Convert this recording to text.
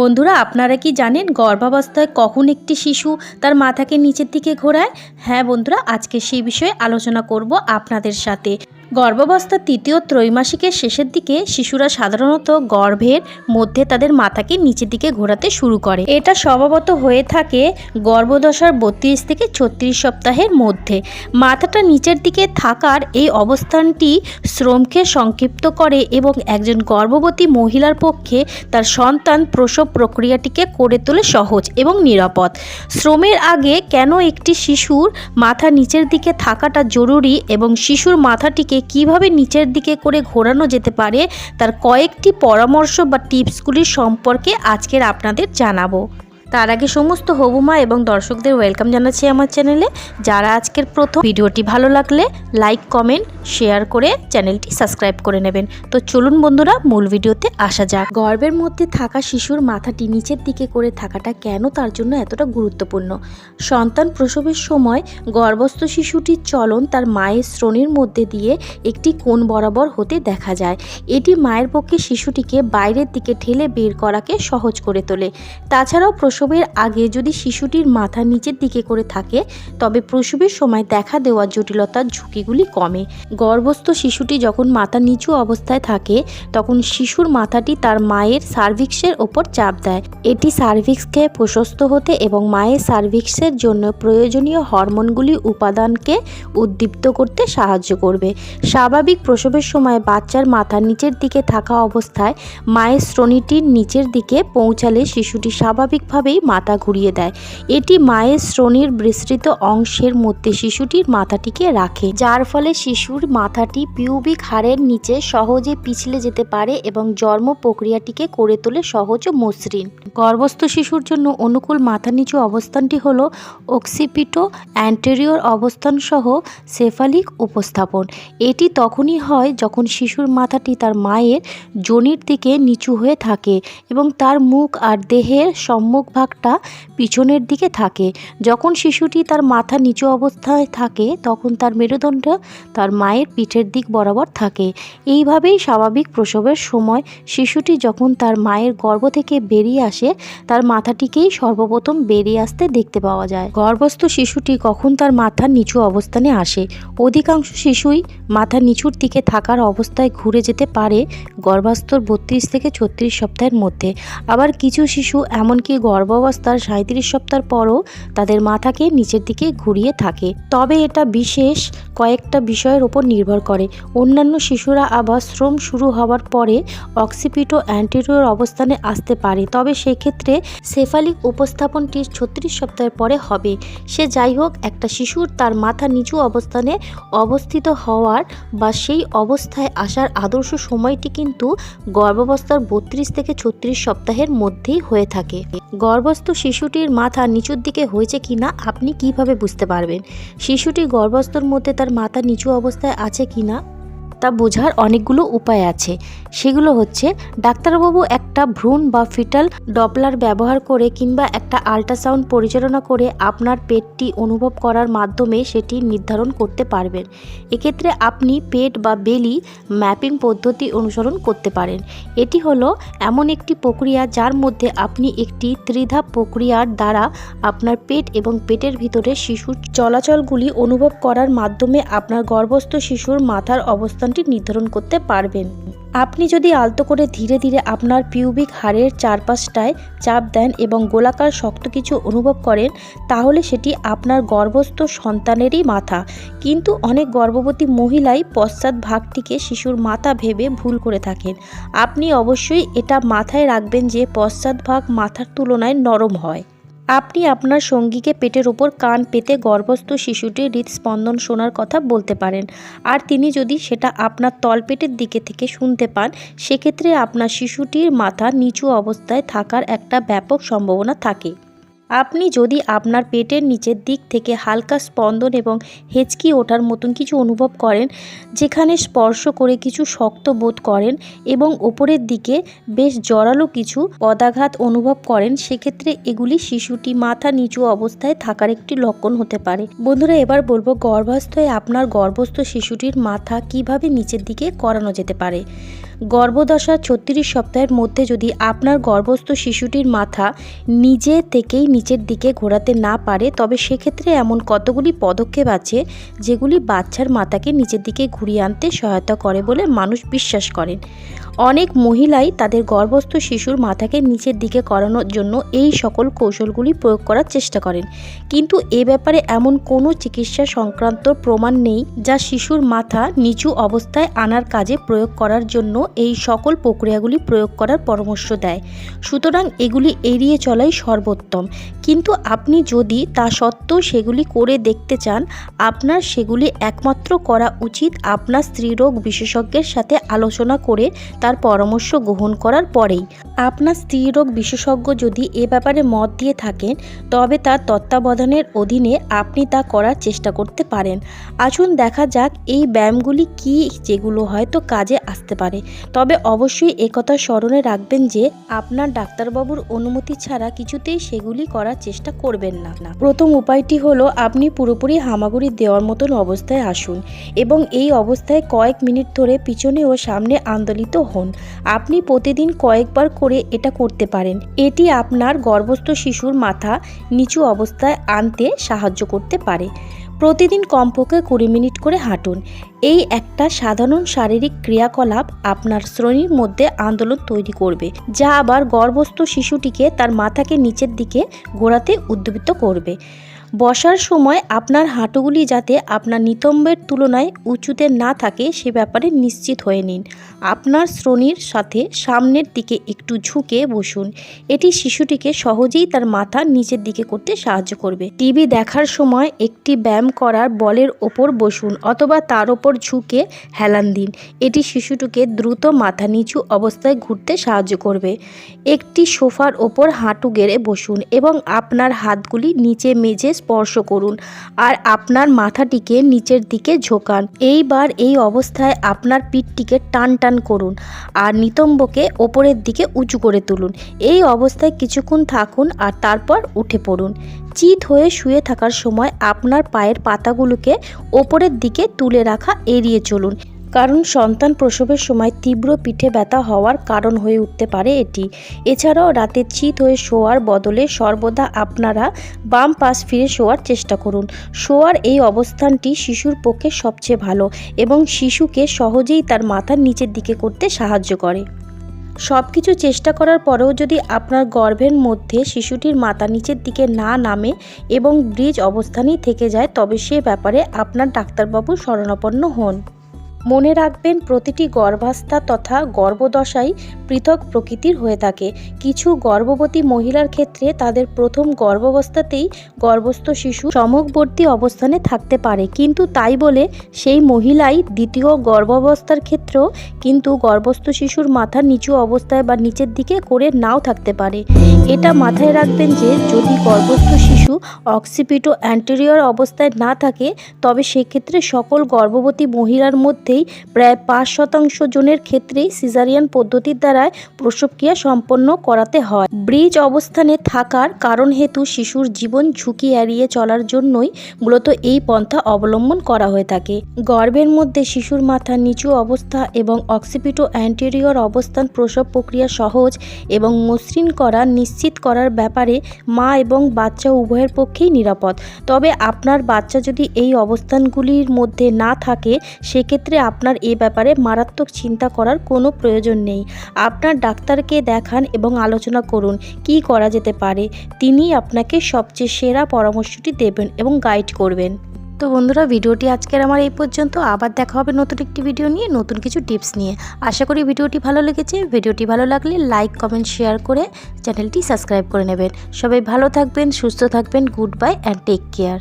বন্ধুরা, আপনারা কি জানেন গর্ভাবস্থায় কখন একটি শিশু তার মাথাকে নিচের দিকে ঘোরায়? হ্যাঁ বন্ধুরা, আজকে সেই বিষয়ে আলোচনা করব আপনাদের সাথে। গর্ভাবস্থার তৃতীয় ত্রৈমাসিকের শেষের দিকে শিশুরা সাধারণত গর্ভের মধ্যে তাদের মাথাকে নিচের দিকে ঘোরাতে শুরু করে। এটা স্বভাবত হয়ে থাকে গর্ভদশার বত্রিশ থেকে ছত্রিশ সপ্তাহের মধ্যে। মাথাটা নিচের দিকে থাকার এই অবস্থানটি শ্রমকে সংক্ষিপ্ত করে এবং একজন গর্ভবতী মহিলার পক্ষে তার সন্তান প্রসব প্রক্রিয়াটিকে করে তোলে সহজ এবং নিরাপদ। শ্রমের আগে কেন একটি শিশুর মাথা নিচের দিকে থাকাটা জরুরি এবং শিশুর মাথাটিকে কীভাবে নিচের দিকে করে ঘোরানো যেতে পারে, তার কয়েকটি পরামর্শ বা টিপসগুলি সম্পর্কে আজকের আপনাদের জানাব। তার আগে সমস্ত হবুমা এবং দর্শকদের ওয়েলকাম জানাচ্ছি আমার চ্যানেলে। যারা আজকের প্রথম ভিডিওটি ভালো লাগলে লাইক, কমেন্ট, শেয়ার করে চ্যানেলটি সাবস্ক্রাইব করে নেবেন। তো চলুন বন্ধুরা, মূল ভিডিওতে আসা যাক। গর্বের মধ্যে থাকা শিশুর মাথাটি নিচের দিকে করে থাকাটা কেন তার জন্য এতটা গুরুত্বপূর্ণ? সন্তান প্রসবের সময় গর্ভস্থ শিশুটির চলন তার মায়ের শ্রোণীর মধ্যে দিয়ে একটি কোণ বরাবর হতে দেখা যায়। এটি মায়ের পক্ষে শিশুটিকে বাইরের দিকে ঠেলে বের করাকে সহজ করে তোলে। তাছাড়াও প্রসবের আগে যদি শিশুটির মাথা নিচের দিকে করে থাকে, তবে প্রসবের সময় দেখা দেওয়া জটিলতার ঝুঁকিগুলি কমে। গর্ভস্থ শিশুটি যখন মাথা নিচু অবস্থায় থাকে, তখন শিশুর মাথাটি তার মায়ের সার্ভিক্সের ওপর চাপ দেয়। এটি সার্ভিক্সকে প্রশস্ত হতে এবং মায়ের সার্ভিক্সের জন্য প্রয়োজনীয় হরমোনগুলি উপাদানকে উদ্দীপ্ত করতে সাহায্য করবে। স্বাভাবিক প্রসবের সময় বাচ্চার মাথা নিচের দিকে থাকা অবস্থায় মায়ের শ্রোণীটির নিচের দিকে পৌঁছালে শিশুটি স্বাভাবিকভাবেই মাথা ঘুরিয়ে দেয়। এটি মায়ের শ্রোণীর বিস্তৃত অংশের মধ্যে শিশুটির মাথাটিকে রাখে, যার ফলে শিশুর মাথাটি পিউবিক হাড়ের নিচে সহজে পিছলে যেতে পারে এবং জন্ম প্রক্রিয়াটিকে করে তোলে সহজ ও মসৃণ। গর্ভস্থ শিশুর জন্য অনুকূল মাথা নিচু অবস্থানটি হল অক্সিপিটো অ্যান্টেরিয়র অবস্থান সহ সেফালিক উপস্থাপন। এটি তখনই হয় যখন শিশুর মাথাটি তার মায়ের যোনির দিকে নিচু হয়ে থাকে এবং তার মুখ আর দেহের সম্মুখ ভাগটা পিছনের দিকে থাকে। যখন শিশুটি তার মাথা নিচু অবস্থায় থাকে, তখন তার মেরুদণ্ড তার মায়ের পিঠের দিক বরাবর থাকে। এইভাবেই স্বাভাবিক প্রসবের সময় শিশুটি যখন তার মায়ের গর্ভ থেকে বেরিয়ে আসে, তার মাথাটিকেই সর্বপ্রথম বেরিয়ে আসতে দেখতে পাওয়া যায়। গর্ভস্থ শিশুটি কখন তার মাথা নিচু অবস্থানে আসে? অধিকাংশ শিশুই মাথা নিচুর দিকে থাকার অবস্থায় ঘুরে যেতে পারে গর্ভাস্থর বত্রিশ থেকে ছত্রিশ সপ্তাহের মধ্যে। আবার কিছু শিশু এমনকি গর্ভাবস্থার সাঁত্রিশ সপ্তাহ পরও তাদের মাথাকে নিচের দিকে ঘুরিয়ে থাকে। তবে এটা বিশেষ কয়েকটা বিষয়ের ওপর নির্ভর করে। অন্যান্য শিশুরা আবার শ্রম শুরু হওয়ার পরে অক্সিপিটো অ্যান্টেরিয়র অবস্থানে আসতে পারে। তবে সেক্ষেত্রে সেফালিক উপস্থাপনটি ছত্রিশ সপ্তাহের পরে হবে। সে যাই হোক একটা শিশুর তার মাথা নিচু অবস্থানে অবস্থিত হওয়ার বা সেই অবস্থায় আসার আদর্শ সময়টি কিন্তু গর্ভাবস্থার বত্রিশ থেকে ছত্রিশ সপ্তাহের মধ্যেই হয়ে থাকে। গর্ভস্থ শিশুটির মাথা নিচুর দিকে হয়েছে কি না আপনি কীভাবে বুঝতে পারবেন? শিশুটি গর্ভস্থর মধ্যে তার মাথা নিচু অবস্থায় আছে কিনা? তা বোঝার অনেকগুলো উপায় আছে। সেগুলো হচ্ছে, ডাক্তারবাবু একটা ভ্রূণ বা ফিটাল ডপলার ব্যবহার করে কিংবা একটা আল্ট্রাসাউন্ড পরিচালনা করে আপনার পেটটি অনুভব করার মাধ্যমে সেটি নির্ধারণ করতে পারবেন। এক্ষেত্রে আপনি পেট বা বেলি ম্যাপিং পদ্ধতি অনুসরণ করতে পারেন। এটি হলো এমন একটি প্রক্রিয়া যার মধ্যে আপনি একটি ত্রিধাপ প্রক্রিয়ার দ্বারা আপনার পেট এবং পেটের ভিতরে শিশুর চলাচলগুলি অনুভব করার মাধ্যমে আপনার গর্ভস্থ শিশুর মাথার অবস্থানটি নির্ধারণ করতে পারবেন। আপনি যদি আলতো করে ধীরে ধীরে আপনার পিউবিক হাড়ের চারপাশটায় চাপ দেন এবং গোলাকার শক্ত কিছু অনুভব করেন, তাহলে সেটি আপনার গর্ভস্থ সন্তানেরই মাথা। কিন্তু অনেক গর্ভবতী মহিলাই পশ্চাৎ ভাগটিকে শিশুর মাথা ভেবে ভুল করে থাকেন। আপনি অবশ্যই এটা মাথায় রাখবেন যে পশ্চাৎ ভাগ মাথার তুলনায় নরম হয়। আপনি আপনার সঙ্গীকে পেটের ওপর কান পেতে গর্ভস্থ শিশুটির হৃদস্পন্দন শোনার কথা বলতে পারেন। আর তিনি যদি সেটা আপনার তলপেটের দিকে থেকে শুনতে পান, সেক্ষেত্রে আপনার শিশুটির মাথা নিচু অবস্থায় থাকার একটা ব্যাপক সম্ভাবনা থাকে। আপনি যদি আপনার পেটের নিচের দিক থেকে হালকা স্পন্দন এবং হেঁচকি ওঠার মতন কিছু অনুভব করেন, যেখানে স্পর্শ করে কিছু শক্ত বোধ করেন এবং ওপরের দিকে বেশ জোরালো কিছু পদাঘাত অনুভব করেন, সেক্ষেত্রে এগুলি শিশুটি মাথা নিচু অবস্থায় থাকার একটি লক্ষণ হতে পারে। বন্ধুরা, এবার বলব গর্ভাস্থয় আপনার গর্ভস্থ শিশুটির মাথা কীভাবে নিচের দিকে করানো যেতে পারে। গর্ভদশা ছত্রিশ সপ্তাহের মধ্যে যদি আপনার গর্ভস্থ শিশুটির মাথা নিজে থেকেই নিচের দিকে ঘোরাতে না পারে, তবে সেক্ষেত্রে এমন কতগুলি পদক্ষেপ আছে যেগুলি বাচ্চার মাথাকে নিচের দিকে ঘুরিয়ে আনতে সহায়তা করে বলে মানুষ বিশ্বাস করেন? অনেক মহিলাই তাদের গর্ভস্থ শিশুর মাথাকে নিচের দিকে করানোর জন্য এই সকল কৌশলগুলি প্রয়োগ করার চেষ্টা করেন। কিন্তু এ ব্যাপারে এমন কোনো চিকিৎসা সংক্রান্ত প্রমাণ নেই যা শিশুর মাথা নিচু অবস্থায় আনার কাজে প্রয়োগ করার জন্য এই সকল প্রক্রিয়াগুলি প্রয়োগ করার পরামর্শ দেয়। সুতরাং এগুলি এড়িয়ে চলাই সর্বোত্তম। কিন্তু আপনি যদি তা সত্ত্বেও সেগুলি করে দেখতে চান, আপনার সেগুলি একমাত্র করা উচিত আপনার স্ত্রীরোগ বিশেষজ্ঞের সাথে আলোচনা করে তার পরামর্শ গ্রহণ করার পরেই। আপনার স্ত্রীরোগ বিশেষজ্ঞ যদি এ ব্যাপারে মত দিয়ে থাকেন, তবে তার তত্ত্বাবধানের অধীনে আপনি তা করার চেষ্টা করতে পারেন। আসুন দেখা যাক এই ব্যায়ামগুলি কি, যেগুলো হয়তো কাজে আসতে পারে। তবে অবশ্যই একথা স্মরণে রাখবেন যে আপনার ডাক্তারবাবুর অনুমতি ছাড়া কিছুতেই সেগুলি করার চেষ্টা করবেন না। প্রথম উপায়টি হলো আপনি পুরোপুরি হামাগুড়ি দেওয়ার মতন অবস্থায় আসুন এবং এই অবস্থায় কয়েক মিনিট ধরে পিছনে ও সামনে আন্দোলিত হন। আপনি প্রতিদিন কয়েকবার করে এটা করতে পারেন। এটি আপনার গর্ভস্থ শিশুর মাথা নিচু অবস্থায় আনতে সাহায্য করতে পারে। প্রতিদিন কমপক্ষে কুড়ি মিনিট করে হাঁটুন। এই একটা সাধারণ শারীরিক ক্রিয়াকলাপ আপনার শ্রেণির মধ্যে আন্দোলন তৈরি করবে, যা আবার গর্ভস্থ শিশুটিকে তার মাথাকে নিচের দিকে ঘোরাতে উদ্দীপিত করবে। বসার সময় আপনার হাঁটুগুলি যাতে আপনার নিতম্বের তুলনায় উঁচুতে না থাকে সে ব্যাপারে নিশ্চিত হয়ে নিন। আপনার শ্রোণীর সাথে সামনের দিকে একটু ঝুঁকে বসুন। এটি শিশুটিকে সহজেই তার মাথা নিচের দিকে করতে সাহায্য করবে। টিভি দেখার সময় একটি ব্যায়াম করার বলের ওপর বসুন অথবা তার ওপর ঝুঁকে হেলান দিন। এটি শিশুটিকে দ্রুত মাথা নিচু অবস্থায় ঘুরতে সাহায্য করবে। একটি সোফার ওপর হাঁটু গেড়ে বসুন এবং আপনার হাতগুলি নিচে মেঝে স্পর্শ করুন আর আপনার মাথাটিকে নিচের দিকে ঝোকান। এইবার এই অবস্থায় আপনার পিঠটিকে টান টান করুন আর নিতম্বকে ওপরের দিকে উঁচু করে তুলুন। এই অবস্থায় কিছুক্ষণ থাকুন আর তারপর উঠে পড়ুন। চিত হয়ে শুয়ে থাকার সময় আপনার পায়ের পাতাগুলোকে ওপরের দিকে তুলে রাখা এড়িয়ে চলুন। কারণ সন্তান প্রসবের সময় তীব্র পিঠে ব্যথা হওয়ার কারণ হয়ে উঠতে পারে এটি। এছাড়াও রাতে চিত হয়ে শোয়ার বদলে সর্বদা আপনারা বাম পাশ ফিরে শোয়ার চেষ্টা করুন। শোয়ার এই অবস্থানটি শিশুর পক্ষে সবচেয়ে ভালো এবং শিশুকে সহজেই তার মাথার নিচের দিকে করতে সাহায্য করে। সব কিছু চেষ্টা করার পরেও যদি আপনার গর্ভের মধ্যে শিশুটির মাথা নিচের দিকে না নামে এবং ব্রিজ অবস্থানেই থেকে যায়, তবে সে ব্যাপারে আপনার ডাক্তারবাবু শরণাপন্ন হন। মনে রাখবেন, প্রতিটি গর্ভাস্থা তথা গর্ভদশাই পৃথক প্রকৃতির হয়ে থাকে। কিছু গর্ভবতী মহিলার ক্ষেত্রে তাদের প্রথম গর্ভাবস্থাতেই গর্ভস্থ শিশু সমকবর্তী অবস্থানে থাকতে পারে। কিন্তু তাই বলে সেই মহিলাই দ্বিতীয় গর্ভাবস্থার ক্ষেত্রেও কিন্তু গর্ভস্থ শিশুর মাথা নিচু অবস্থায় বা নিচের দিকে করে নাও থাকতে পারে। এটা মাথায় রাখবেন যে যদি গর্ভস্থ শিশু অক্সিপিটো অ্যান্টেরিয়র অবস্থায় না থাকে, তবে সেক্ষেত্রে সকল গর্ভবতী মহিলার মধ্যেই প্রায় পাঁচ শতাংশ জনের ক্ষেত্রেই সিজারিয়ান পদ্ধতির দ্বারায় প্রসবক্রিয়া সম্পন্ন করাতে হয়। ব্রিজ অবস্থানে থাকার কারণ হেতু শিশুর জীবন ঝুঁকি এড়িয়ে চলার জন্যই মূলত এই পন্থা অবলম্বন করা হয়ে থাকে। গর্ভের মধ্যে শিশুর মাথা নিচু অবস্থা এবং অক্সিপিটো অ্যান্টেরিয়র অবস্থান প্রসব প্রক্রিয়া সহজ এবং মসৃণ করা নিশ্চিত করার ব্যাপারে মা এবং বাচ্চা উভয়ের পক্ষেই নিরাপদ। তবে আপনার বাচ্চা যদি এই অবস্থানগুলির মধ্যে না থাকে, সেক্ষেত্রে আপনার এ ব্যাপারে মারাত্মক চিন্তা করার কোনো প্রয়োজন নেই। আপনার ডাক্তারকে দেখান এবং আলোচনা করুন, কি করা যেতে পারে। তিনি আপনাকে সবচেয়ে সেরা পরামর্শটি দেবেন এবং গাইড করবেন। তো বন্ধুরা, ভিডিওটি আজকের আমার এই পর্যন্ত। আবার দেখা হবে নতুন একটি ভিডিও নিয়ে, নতুন কিছু টিপস নিয়ে। আশা করি ভিডিওটি ভালো লেগেছে। ভিডিওটি ভালো লাগলে লাইক, কমেন্ট, শেয়ার করে চ্যানেলটি সাবস্ক্রাইব করে নেবেন। সবাই ভালো থাকবেন, সুস্থ থাকবেন, good bye, and take care.